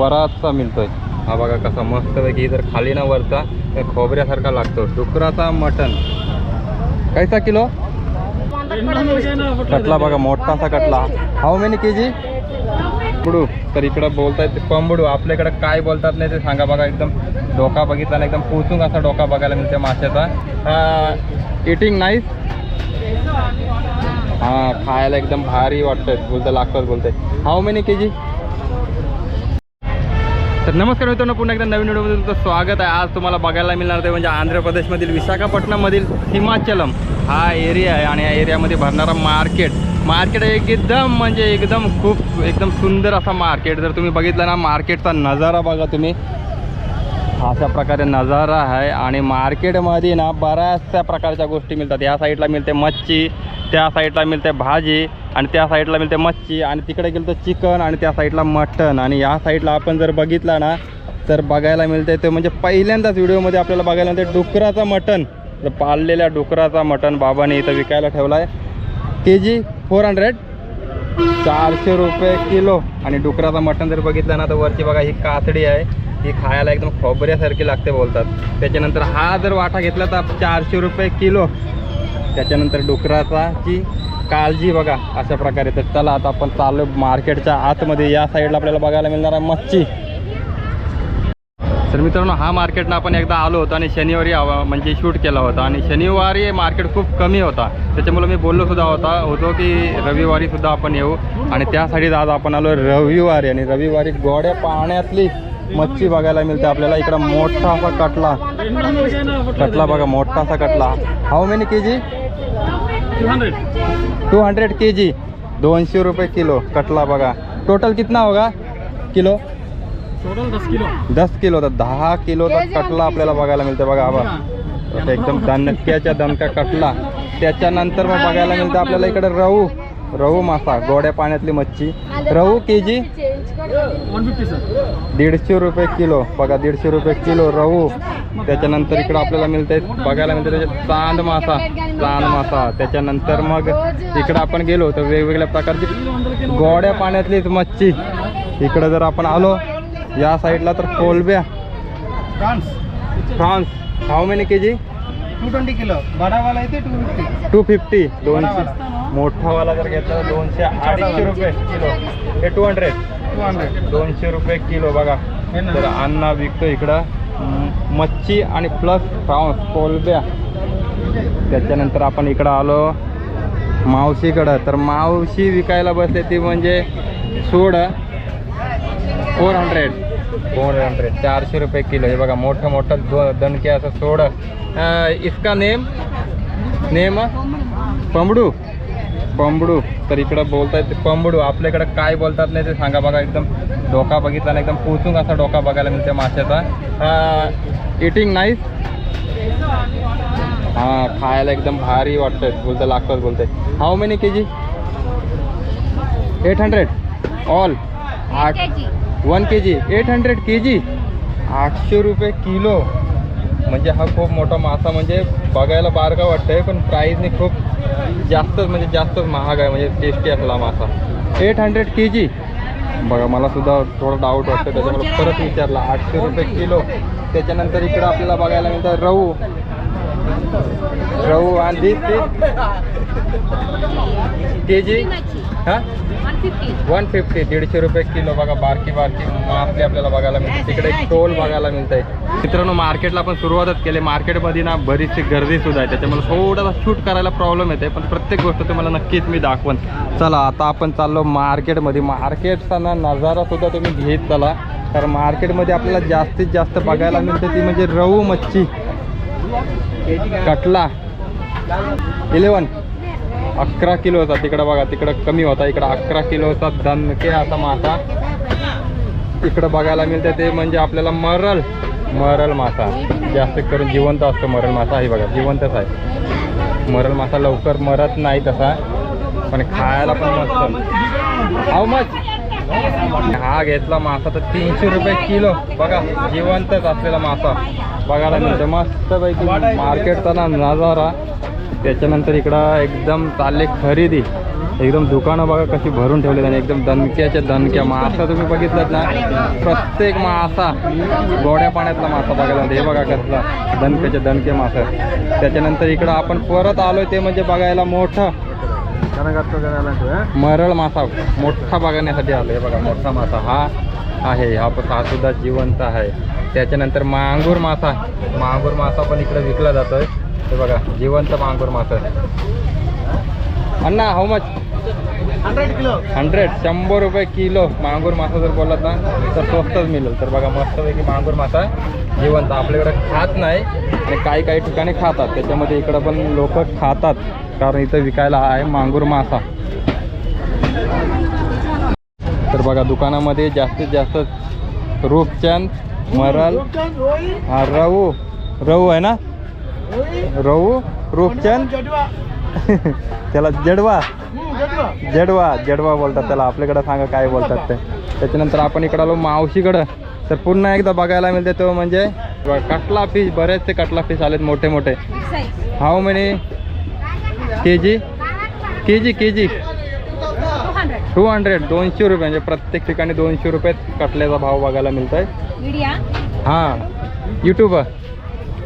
बराचसा मिळतोय. हा बघा कसा मस्तपैकी जर खाली ना वरचा तर खोबऱ्यासारखा लागतो. डुकराचा मटण. कैसा किलो? कटला बघा मोठासा कटला. हाऊ मेनी के जी पंबडू तर इकडं बोलतायत कोंबडू. आपल्याकडे काय बोलतात नाही ते सांगा बघा. एकदम डोका बघितला ना एकदम पोचून असा डोका बघायला मिळते माशाचा. इटिंग नाईस हा खायला एकदम भारी वाटतंय. बोलतं लागतात बोलतंय. हाऊ मेनी के जी तर नमस्कार मित्रांनो पुन्हा एकदा नवीन व्हिडिओमध्ये तुमचं स्वागत आहे. आज तुम्हाला बघायला मिळणार ते म्हणजे आंध्र प्रदेशमधील विशाखापट्टणमधील हिमाचलम. हा एरिया आहे आणि या एरियामध्ये भरणारा मार्केट मार्केट एकदम म्हणजे एकदम खूप एकदम सुंदर असा मार्केट जर तुम्ही बघितलं ना मार्केटचा नजारा बघा तुम्ही. अशा प्रकारे नजारा आहे आणि मार्केटमध्ये ना बऱ्याचशा प्रकारच्या गोष्टी मिळतात. या साईडला मिळते मच्छी त्या साईडला मिळते भाजी आणि त्या साईडला मिळते मच्छी आणि तिकडे गेलं तर चिकन आणि त्या साईडला मटन. आणि या साईडला आपण जर बघितला ना तर बघायला मिळते ते म्हणजे पहिल्यांदाच व्हिडिओमध्ये आपल्याला बघायला मिळते डुकराचा मटन. पाळलेल्या डुकराचा मटन बाबाने इथं विकायला ठेवला आहे के जी फोर हंड्रेड चारशे रुपये किलो. आणि डुकराचा मटण जर बघितलं ना तर वरची बघा ही कातडी आहे. ही खायला एकदम खोबऱ्यासारखी लागते बोलतात. त्याच्यानंतर हा जर वाटा घेतला तर चारशे रुपये किलो. त्याच्यानंतर डुकराचा की काळजी बघा अशा प्रकारे. तर चला आता आपण चालू मार्केटच्या आतमध्ये. या साईडला आपल्याला बघायला मिळणार आहे मच्छी. तर मित्रांनो हा मार्केटनं आपण एकदा आलो होतो आणि शनिवारी आवा- म्हणजे शूट केला होता. आणि शनिवारी मार्केट खूप कमी होता. त्याच्यामुळे मी बोललो सुद्धा होता होतो की रविवारी सुद्धा आपण येऊ. आणि त्यासाठीच आज आपण आलो रविवारी. आणि रविवारी गोड्या पाण्यातली मच्छी बघायला मिळते. आपल्याला इकडं मोठा असा कटला. कटला बघा मोठा असा कटला. How many K G two hundred K G दोनशे रुपये किलो कटला बघा. टोटल कितना होगा? किलो? टोटल दस किलो. दस किलो. तर दहा किलोचा कटला आपल्याला बघायला मिळते बघा. आबा आता एकदम दणक्याच्या दणका कटला. त्याच्यानंतर मग बघायला मिळतं आपल्याला इकडे रहू रहू मासा गोड्या पाण्यातली मच्छी. रहू के जी दीडशे रुपये किलो. बघा दीडशे रुपये किलो रहू. त्याच्यानंतर इकडं आपल्याला मिळते बघायला मिळते त्याच्यात चांद मासा चांद मासा. त्याच्यानंतर मग इकडं आपण गेलो तर वेगवेगळ्या प्रकारची गोड्या पाण्यातलीच मच्छी. इकडं जर आपण आलो या साईडला तर कोलब्या. France France. How many K G two twenty kilo. बड़ा वाला येते टू फिफ्टी टू फिफ्टी दोनशे. मोठावाला जर घेतला तर दोनशे अडीचशे रुपये किलो. हे टू हंड्रेड टू हंड्रेड दोनशे रुपये किलो बघा. हे ना. तर अण्णा विकतो इकडं. म- मच्छी आणि प्लस फ्रान्स कोलब्या. त्याच्यानंतर आपण इकडं आलो. मावशीकडं. तर मावशी विकायला बसले ती म्हणजे सोड. फोर हंड्रेड फोर हंड्रेड चारशे रुपये किलो. हे बघा मोठं मोठं दो दणके असं सोड. इसका नेम? नेम? पंबडू पंबडू तर इकडं बोलतायत ते पंबडू आपल्याकडं काय बोलतात नाही ते सांगा बघा. एकदम डोका बघितला ना एकदम पोचून असा डोका बघायला मिळते माशाचा. इटिंग नाईस हां खायला एकदम भारी वाटतंय. बोलतं लागतात बोलते how many K G eight hundred all आठ one K G eight hundred K G. आठशे रुपये किलो. म्हणजे हा खूप मोठा मासा म्हणजे बघायला बारका वाटतंय पण प्राईजने खूप जास्तच म्हणजे जास्तच महाग आहे म्हणजे टेस्टी असला मासा. Eight hundred K G. बघा मला सुद्धा थोडा डाऊट वाटतं त्याच्यामुळे परत विचारला. आठशे रुपये किलो. त्याच्यानंतर इकडं आपल्याला बघायला मिळतं रहू रहू आणि के जी. हां? वन फिफ्टी दीडशे रुपये किलो बघा बारकी बारकी मासली आपल्याला बघायला मिळते. तिकडे टोल बघायला मिळतंय. मित्रांनो मार्केटला पण सुरुवातच केली. मार्केटमध्ये ना बरीचशी गर्दी सुद्धा आहे. त्याच्यामुळे थोडासा शूट करायला प्रॉब्लेम येते. पण प्रत्येक गोष्ट तुम्हाला नक्कीच मी दाखवन. चला आता आपण चाललो मार्केटमध्ये मार्केटचा ना नजारा सुद्धा तुम्ही घेत चला. कारण मार्केटमध्ये आपल्याला जास्तीत जास्त बघायला मिळते ती म्हणजे रहू मच्छी. कटला. इलेवन अकरा किलो होता. तिकडं बघा तिकडं कमी होता. इकडं अकरा किलोचा दणके असा मासा. इकडं बघायला मिळतं ते म्हणजे आपल्याला मरल मरल मासा. जास्त करून जिवंत असतो मरल मासा. आहे बघा जिवंतच आहे. मरल मासा लवकर मरत नाही तसा पण खायला पण मस्त. हाऊ मच हा घेतला मासा तर तीनशे रुपये किलो. बघा जिवंतच असलेला मासा. बघायला मिळतो मस्तपैकी मार्केटचा ना नजारा. त्याच्यानंतर इकडं एकदम चालले खरेदी. एकदम दुकानं बघा कशी भरून ठेवलेत आणि एकदम दणक्याच्या दणक्या मासा तुम्ही बघितलात ना? प्रत्येक मासा गोड्या पाण्यातला मासा बघायला. हे बघा कसला दणक्याचे दणके मासा. त्याच्यानंतर इकडं आपण परत आलोय ते म्हणजे बघायला मोठं. मरळ मासा मोठा बघण्यासाठी आलो हे बघा मोठा मासा हा आहे. हा प- हा सुद्धा जिवंत आहे. त्याच्यानंतर मांगूर मासा. मांगूर मासा पण इकडे विकला जातोय. हे बघा जिवंत मांगूर मासा. अण्णा how much hundred kilo. Hundred शंभर रुपये किलो. मांगूर मासा जर बोललात ना तर स्वस्तच मिळेल. तर बघा मस्तपैकी मांगूर मासा जिवंत. आपल्याकडे खात नाही आणि काही काही ठिकाणी खातात. त्याच्यामध्ये इकडं पण लोक खातात कारण इथं विकायला आहे मांगूर मासा. तर बघा दुकानामध्ये जास्तीत जास्त रूपचंद मरल हा रवू. रवू आहे ना? रवू रूपचंद त्याला जडवा. जडवा. जडवा बोलतात त्याला. आपल्याकडं सांगा काय बोलतात ते. त्याच्यानंतर आपण इकडं आलो मावशीकडं. तर पुन्हा एकदा बघायला मिळते तो म्हणजे बघा, कटला फिश बरेचसे कटला फिश आलेत मोठे मोठे. How many K G K G K G two hundred दोनशे रुपये. म्हणजे प्रत्येक ठिकाणी दोनशे रुपये कटल्याचा भाव बघायला मिळत आहे मीडिया. हां. यूट्यूब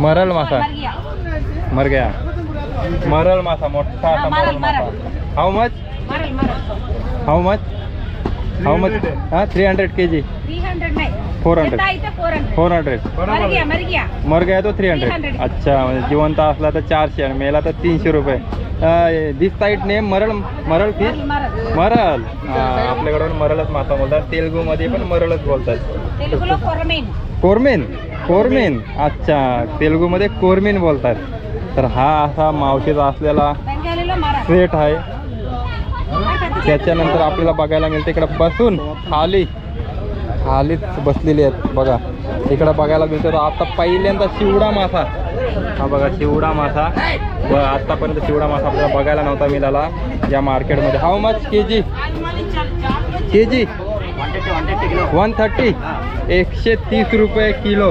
मरल मासा. मर गया. मरल मासा मोठा असा मरल मासा. How much how much how much हा three hundred K G four hundred four hundred मर गया तो थ्री हंड्रेड अच्छा म्हणजे जिवंत असला तर चारशे आणि मेला तर तीनशे रुपये. दिस ताईट नेम मरल मरल फिश मरल आपल्याकडून मरलच मासा बोलतात. तेलगू मध्ये पण मरलच बोलतात. कोरमेन कोरमेन. अच्छा तेलुगूमध्ये कोरमेन बोलतात. तर हा असा मावशीचा असलेला सेट आहे. त्याच्यानंतर आपल्याला बघायला मिळते इकडं बसून खाली. खालीच बसलेली आहेत बघा. इकडं बघायला मिळतो तर आता पहिल्यांदा शिवडा मासा. हा बघा शिवडा मासा. ब आतापर्यंत शिवडा मासा आपल्याला बघायला नव्हता मिळाला या मार्केटमध्ये. How much K G K G one thirty एकशे तीस रुपये किलो.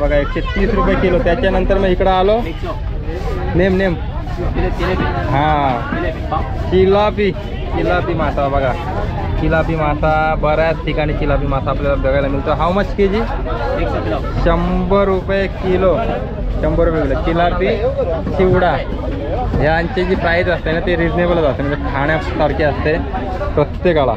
बघा एकशे तीस रुपये किलो. त्याच्यानंतर मग इकडं आलो. Name name. हां. चिलापी चिलापी मासा बघा. चिलापी मासा बऱ्याच ठिकाणी चिलापी मासा आपल्याला बघायला मिळतो. हाऊ मच के जी शंभर रुपये किलो. शंभर रुपये किलो. चिलापी चिवडा. यांची जी प्राईस असते ना ते रिजनेबलच असते. म्हणजे खाण्यासारखी असते. प्रत्येकाला.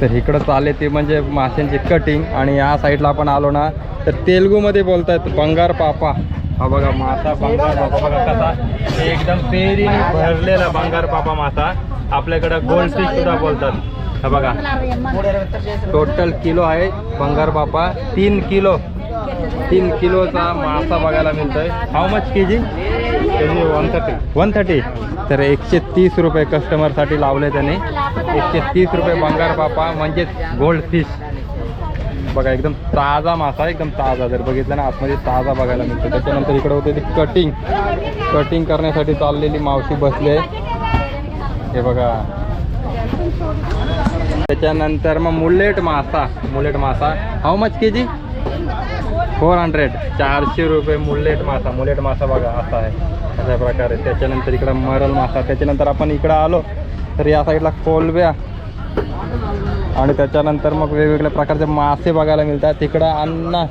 तर इकडं चालले ते म्हणजे माशांची कटिंग आणि या साईडला आपण आलो ना तर तेलगूमध्ये बोलतायत बंगार पापा. हा बघा मासा बंगार पापा बघा कसा एकदम पेरी भरलेला बंगार पापा मासा. आपल्याकडं गोल्ड फिश सुद्धा बोलतात. हा बघा. टोटल किलो आहे बंगार पापा. तीन किलो. तीन किलोचा मासा बघायला मिळतोय. How much K G one thirty one thirty तर एकशे तीस रुपये कस्टमरसाठी लावले त्याने. एकशे तीस रुपये बंगार पापा म्हणजेच गोल्ड फिश बघा एकदम ताजा मासा एकदम ताजा. जर बघितलं ना आतमध्ये ताजा बघायला मिळतो. त्याच्यानंतर इकडे होते ती कटिंग कटिंग करण्यासाठी चाललेली मावशी बसले हे बघा. त्याच्यानंतर मग मुलेट मासा. मुलेट मासा. How much K G four hundred चारशे रुपये मुलेट मासा. मुलेट मासा बघा असा आहे. अशा प्रकारे. त्याच्यानंतर इकडं मरल मासा. त्याच्यानंतर आपण इकडं आलो तर या साईडला कोलब्या. आणि त्याच्यानंतर मग वेगवेगळ्या प्रकारचे मासे बघायला मिळतात. तिकडं अण्णा.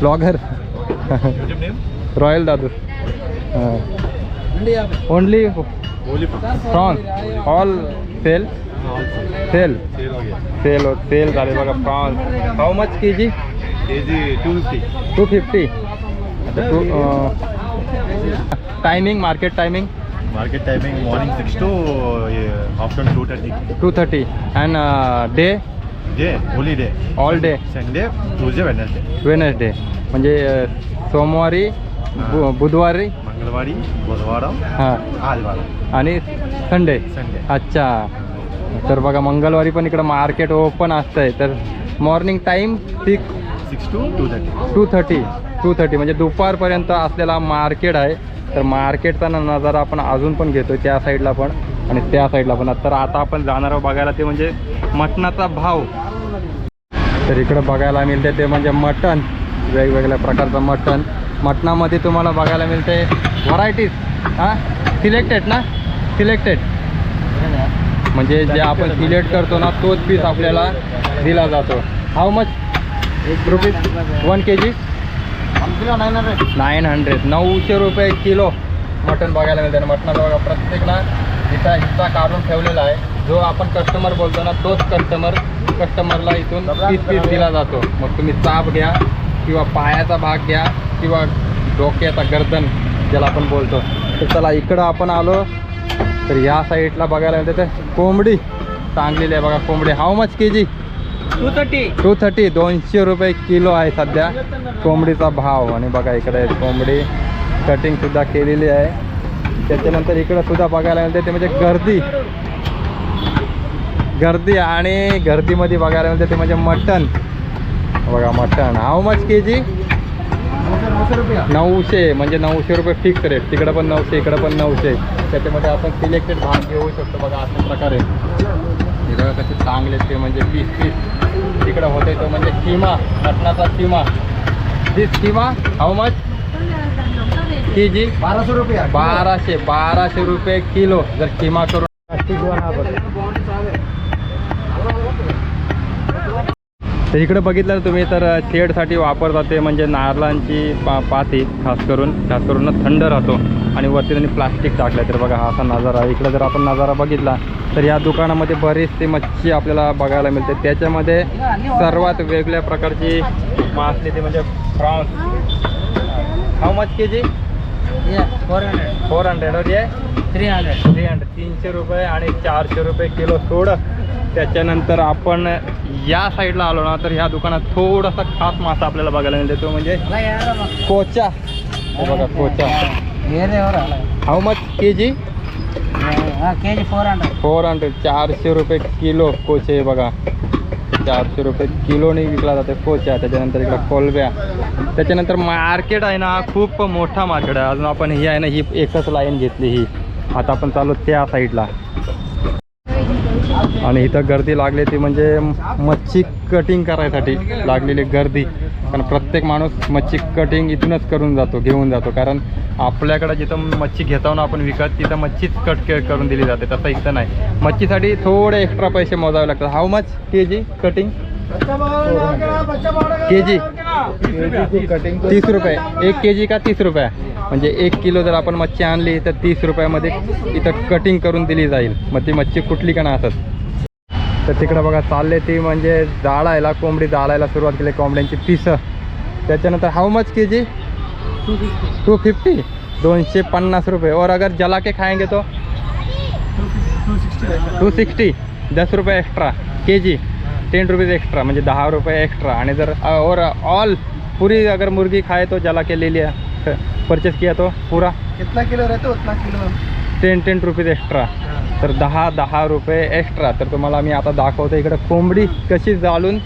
Blogger royal Dadu. Only prawns all sale sale sale sale झाले बघा prawns how much K G KG two fifty two fifty timing market timing market timing morning six to afternoon two thirty two thirty and day day holiday all day Sunday Tuesday Wednesday Wednesday म्हणजे सोमवारी बुधवारी? मंगळवारी बुधवार हां. आणि Sunday Sunday अच्छा. तर बघा मंगळवारी पण इकडं मार्केट ओपन असतंय. तर morning time six six to two thirty two thirty two thirty म्हणजे दुपारपर्यंत असलेला मार्केट आहे. तर मार्केटचा नजारा आपण अजून पण घेतो त्या साईडला पण आणि त्या साईडला पण. तर आता आपण जाणार आहोत बघायला ते म्हणजे मटणाचा भाव. तर इकडं बघायला मिळते ते म्हणजे मटण. वेगवेगळ्या प्रकारचं मटण. मटणामध्ये तुम्हाला बघायला मिळते व्हरायटीज हां? सिलेक्टेड ना? सिलेक्टेड म्हणजे जे आपण सिलेक्ट करतो ना तोच पीस आपल्याला दिला जातो. How much rupees one K G nine hundred नऊशे रुपये किलो मटण बघायला मिळते. आणि मटणाचा बघा प्रत्येक ना हिचा हिस्सा काढून ठेवलेला आहे. जो आपण कस्टमर बोलतो ना तोच कस्टमर कस्टमरला इथून पीस पीस दिला जातो. मग तुम्ही चाप घ्या किंवा पायाचा भाग घ्या किंवा डोक्याचा गर्दन ज्याला आपण बोलतो. तर चला इकडं आपण आलो. तर ह्या साईडला बघायला मिळते. तर कोंबडी चांगलेली आहे बघा कोंबडी. How much K G two thirty. दोनशे रुपये किलो आहे सध्या. कोंबडीचा भाव. आणि बघा इकडे कोंबडी कटिंग सुद्धा केलेली आहे. त्याच्यानंतर इकडं सुद्धा बघायला मिळते. ते म्हणजे गर्दी. गर्दी आणि गर्दीमध्ये बघायला मिळते. ते म्हणजे मटन बघा mutton how much K G नऊशे. म्हणजे नऊशे रुपये फिक्स रेट तिकडं पण नऊशे इकडं पण नऊशे. त्याच्यामध्ये आपण सिलेक्टेड भाग घेऊ शकतो. बघा अशा प्रकारे. इकडं कसे चांगले ते म्हणजे पीस पीस तिकडं होते तो म्हणजे किमा मटणाचा keema this keema how much K G बाराशे रुपये. बाराशे बाराशे रुपये किलो. जर किमा करून तर इकडे बघितलं तुम्ही तर शेडसाठी वापरतात ते म्हणजे नारळांची पा पाती खास करून खास करून थंड राहतो. आणि वरती त्यांनी प्लास्टिक टाकलं तर बघा हा असा नजारा. इकडे जर आपण नजारा बघितला तर या दुकानामध्ये बरीचशी मच्छी आपल्याला बघायला मिळते. त्याच्यामध्ये सर्वात वेगळ्या प्रकारची मासली ती म्हणजे prawns. How much K G four hundred four hundred और ये? थ्री हंड्रेड थ्री हंड्रेड तीनशे रुपये आणि चारशे रुपये किलो सोड. त्याच्यानंतर आपण या साईडला आलो ना तर ह्या दुकानात थोडासा खास मासा आपल्याला बघायला मिळते. तो म्हणजे कोचा. बघा कोचा. How much K G four hundred four hundred चारशे रुपये किलो कोचे बघा. चारशे रुपये किलोनी विकला जाते कोचा त्याच्यानंतर इकडं कोलब्या. त्याच्यानंतर मार्केट आहे ना खूप मोठा मार्केट आहे. अजून आपण ही आहे ना ही एकच लाईन घेतली ही. आता आपण चालू त्या साईडला. आणि इथं गर्दी लागली ती म्हणजे मच्छी कटिंग करायसाठी लागलेली गर्दी. कारण प्रत्येक माणूस मच्छी कटिंग इथूनच करून जातो घेऊन जातो. कारण आपल्याकडं जिथं मच्छी घेताना आपण विकत तिथं मच्छीच कट के- करून दिली जाते. तसं इथं नाही. मच्छीसाठी थोडे एक्स्ट्रा पैसे मोजावे लागतात. How much K G cutting K G cutting तीस रुपये. एक के जी का तीस रुपये? म्हणजे एक किलो जर आपण मच्छी आणली तर तीस रुपयामध्ये इथं कटिंग करून दिली जाईल. मग ती मच्छी कुठली का नाही असत तर तिकडं बघा चालले ती म्हणजे जाळायला कोंबडी जाळायला सुरुवात केली कोंबड्यांची पिसं. त्याच्यानंतर how much K G two fifty दोनशे पन्नास रुपये. और अगर जला के खाएंगे तो? टू सिक्स्टी दस रुपये extra K G ten rupees extra म्हणजे दहा रुपये एक्स्ट्रा आणि जर और ऑल पूरी अगर मुर्गी खाए तो जला के ले लिया. परचेस किया तो पूरा. कितना किलो रहते उतना kilo. Ten ten rupees extra तर दहा दहा रुपये एक्स्ट्रा तर तुम्हाला मी आता दाखवतो इकडं कोंबडी कशी जाळून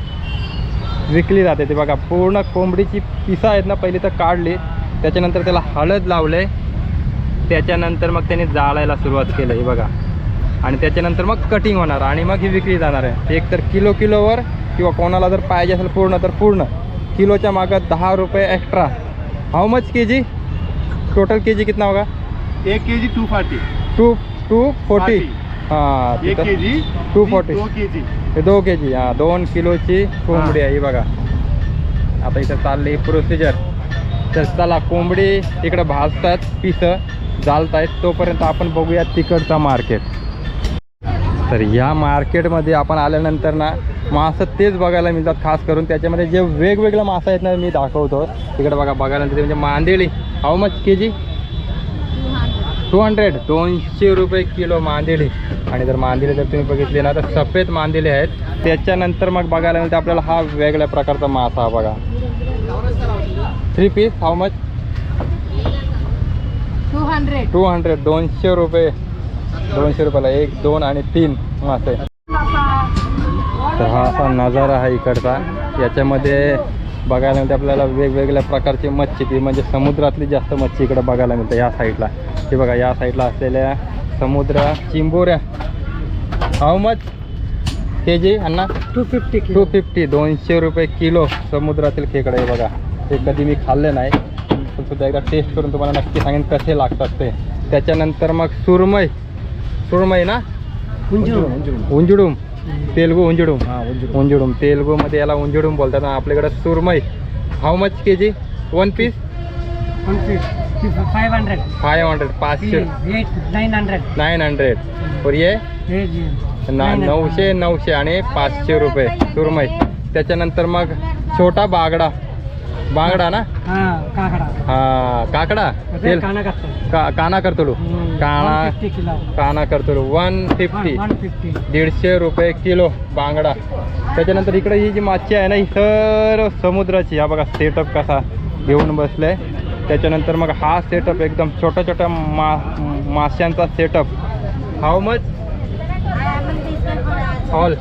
विकली जाते. ते बघा पूर्ण कोंबडीची पिसा आहेत ना पहिली तर काढली. त्याच्यानंतर त्याला हळद लावले त्याच्यानंतर मग त्याने जाळायला सुरुवात केलं हे बघा. आणि त्याच्यानंतर मग कटिंग होणार आणि मग ही विक्री जाणार आहे. एक तर किलो किलोवर किंवा कोणाला जर पाहिजे असेल पूर्ण तर पूर्ण. किलोच्या मागं दहा रुपये extra how much K G total K G कितना होगा? एक K G two forty two two forty. हां टू फोर्टी. दो के जी हे दो के जी हां दोन किलोची कोंबडी आहे ही बघा. आता इथं चालली प्रोसिजर. तर चला कोंबडी इकडं भाजतात पिसं जाळतायत तोपर्यंत आपण बघूया तिकडचा मार्केट. तर या मार्केटमध्ये आपण आल्यानंतर ना मासं तेच बघायला मिळतात खास करून त्याच्यामध्ये जे वेगवेगळं मासं आहेत ना मी दाखवतो. तिकडे बघा बघायला म्हणजे मांदेळी how much K G two hundred दोनशे रुपये किलो मांदेली. आणि जर मांदेली जर तुम्ही बघितले ना तर सफेद मांदेले आहेत. त्याच्यानंतर मग बघायला मिळते आपल्याला हा वेगळ्या प्रकारचा मासा हा बघा. Three piece how much two hundred two hundred दोनशे रुपये. दोनशे रुपयाला एक दोन आणि तीन मासे. तर हा असा नजारा आहे इकडचा. याच्यामध्ये बघायला मिळते आपल्याला वेगवेगळ्या प्रकारची मच्छी. ती म्हणजे समुद्रातली जास्त मच्छी इकडं बघायला मिळते या साईडला हे बघा या साईडला असलेल्या समुद्र चिंबोऱ्या. हाऊ मच के जी अण्णा टू फिफ्टी टू फिफ्टी दोनशे रुपये किलो समुद्रातील खेकडे आहे बघा. हे कधी मी खाल्ले नाही आपण सुद्धा एकदा टेस्ट करून तुम्हाला नक्की सांगेन कसे लागतात ते. त्याच्यानंतर मग सुरमई. सुरमई ना? उंजुडूम. तेलगू उंजुडूम. उंजुडूम. तेलगूमध्ये याला उंजुडूम बोलतात. आपल्याकडे सुरमई. How much K G one piece five hundred nine hundred और ये ना नऊशे नऊशे आणि पाचशे रुपये. सुरमई. त्याच्यानंतर मग छोटा बागडा. बागडा ना? हाँ काकड़ा. हा काकडा? तेल? करते. का काना करतोलू? काना किलो. काना करतोलू. वन फिफ्टी दीडशे रुपये किलो बांगडा. त्याच्यानंतर इकडे ही जी माशी आहे ना ही सर्व समुद्राची. हा बघा सेटअप कसा घेऊन बसलाय. त्याच्यानंतर मग हा सेटअप एकदम छोट्या छोट्या मा माशांचा setup how much all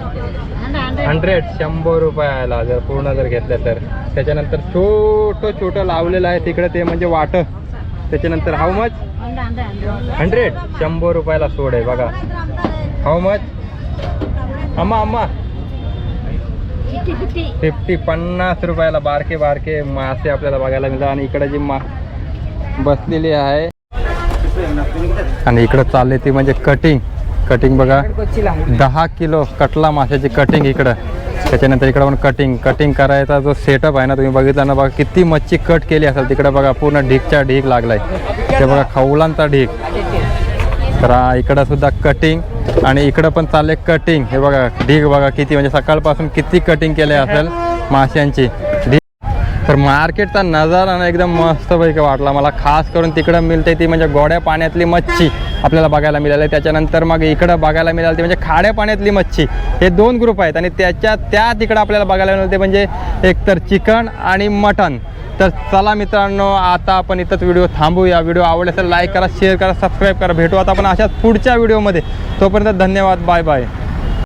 hundred शंभर रुपयाला जर पूर्ण जर घेतलं तर. त्याच्यानंतर छोटं छोटं लावलेलं आहे. तिकडे ते म्हणजे वाट. त्याच्यानंतर हाऊ मच हंड्रेड शंभर रुपयाला सोड आहे बघा. हाऊ मच अम्मा अम्मा. फिफ्टी पन्नास रुपयाला बारके बारके मासे आपल्याला बघायला मिळतात. आणि इकडे जी मा बसलेली आहे. आणि इकडं चालले ती म्हणजे कटिंग कटिंग बघा. दहा किलो कटला माशाची कटिंग इकडं. त्याच्यानंतर इकडं पण कटिंग कटिंग करायचा जो सेटअप आहे ना तुम्ही बघितला ना बघा किती मच्छी कट केली असेल तिकडं बघा पूर्ण ढीकच्या ढीक लागलाय. ते बघा खवलांचा ढीक तर इकडं सुद्धा कटिंग आणि इकडं पण चालले कटिंग हे बघा ढीग बघा किती म्हणजे सकाळपासून किती कटिंग केले असेल माशांची तर मार्केटचा नजारा ना एकदम मस्तपैकी वाटला. मला खास करून तिकडं मिळते ती म्हणजे गोड्या पाण्यातली मच्छी आपल्याला बघायला मिळाली. त्याच्यानंतर मग इकडं बघायला मिळाली ती म्हणजे खाड्या पाण्यातली मच्छी. हे दोन ग्रुप आहेत आणि त्याच्या त्या तिकडं आपल्याला बघायला मिळते म्हणजे एक तर चिकन आणि मटन. तर चला मित्रांनो आता आपण इथंच व्हिडिओ थांबूया. व्हिडिओ आवडला असेल लाईक करा शेअर करा सबस्क्राईब करा. भेटू आता आपण अशाच पुढच्या व्हिडिओमध्ये तोपर्यंत धन्यवाद. Bye bye